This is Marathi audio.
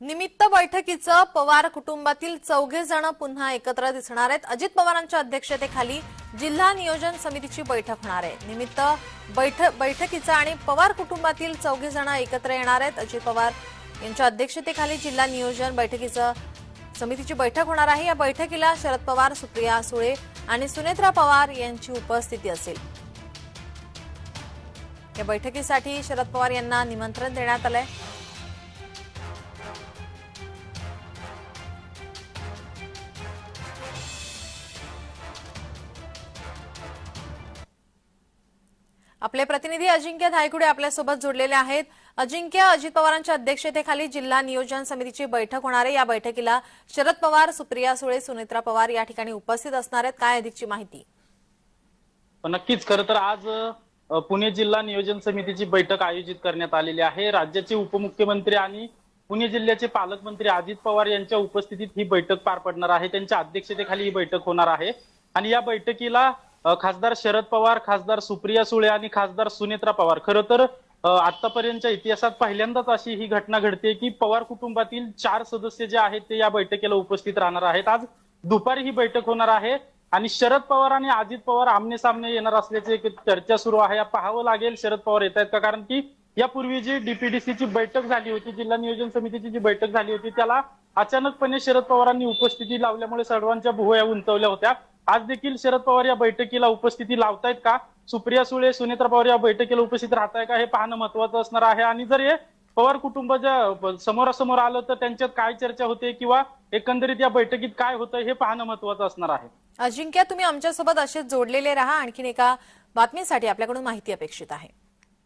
निमित्त बैठकीचं पवार कुटुंबातील चौघे जण पुन्हा एकत्र दिसणार आहेत. अजित पवारांच्या अध्यक्षतेखाली जिल्हा नियोजन समितीची बैठक होणार आहे. निमित्त बैठ बैठकीचं आणि पवार कुटुंबातील चौघे जण एकत्र येणार आहेत. अजित पवार यांच्या अध्यक्षतेखाली जिल्हा नियोजन बैठकीचं समितीची बैठक होणार आहे. या बैठकीला शरद पवार सुप्रिया सुळे आणि सुनेत्रा पवार यांची उपस्थिती असेल. या बैठकीसाठी शरद पवार यांना निमंत्रण देण्यात आलंय. आपले प्रतिनिधी अजिंक्य धायगुडे आपल्यासोबत जोडलेले आहेत. अजिंक्य अजित पवारांच्या अध्यक्षतेखाली जिल्हा नियोजन समितीची बैठक होणार आहे. या बैठकीला शरद पवार सुप्रिया सुळे सुनेत्रा पवार या ठिकाणी उपस्थित असणार आहेत. काय अधिकची माहिती? नक्कीच. खरं तर आज पुणे जिल्हा नियोजन समितीची बैठक आयोजित करण्यात आलेली आहे. राज्याचे उपमुख्यमंत्री आणि पुणे जिल्ह्याचे पालकमंत्री अजित पवार यांच्या उपस्थितीत ही बैठक पार पडणार आहे. त्यांच्या अध्यक्षतेखाली ही बैठक होणार आहे. आणि या बैठकीला खासदार शरद पवार खासदार सुप्रिया सुळे आणि खासदार सुनेत्रा पवार. खरं तर आतापर्यंतच्या इतिहासात पहिल्यांदाच अशी ही घटना घडते की पवार कुटुंबातील चार सदस्य जे आहेत ते या बैठकीला उपस्थित राहणार आहेत. आज दुपारी ही बैठक होणार आहे आणि शरद पवार आणि अजित पवार आमने सामने येणार असल्याची एक चर्चा सुरू आहे. पाहावं लागेल शरद पवार येत आहेत का? कारण की यापूर्वी जी डीपीडीसीची बैठक झाली होती जिल्हा नियोजन समितीची जी बैठक झाली होती त्याला अचानकपणे शरद पवारांनी उपस्थिती लावल्यामुळे सर्वांच्या भुवया उंचवल्या होत्या. आज देखील शरद पवार या बैठकीला उपस्थिती लावतायत का? सुप्रिया सुळे सुनेत्रा पवार या बैठकीला उपस्थित राहत आहे का? हे पाहणं महत्वाचं असणार आहे. आणि जर हे पवार कुटुंबाच्या समोरासमोर आलं तर त्यांच्यात काय चर्चा होते किंवा एकंदरीत या बैठकीत काय होतं हे पाहणं महत्वाचं असणार आहे. अजिंक्य तुम्ही आमच्यासोबत असेच जोडलेले राहा. आणखीन एका बातमीसाठी आपल्याकडून माहिती अपेक्षित आहे.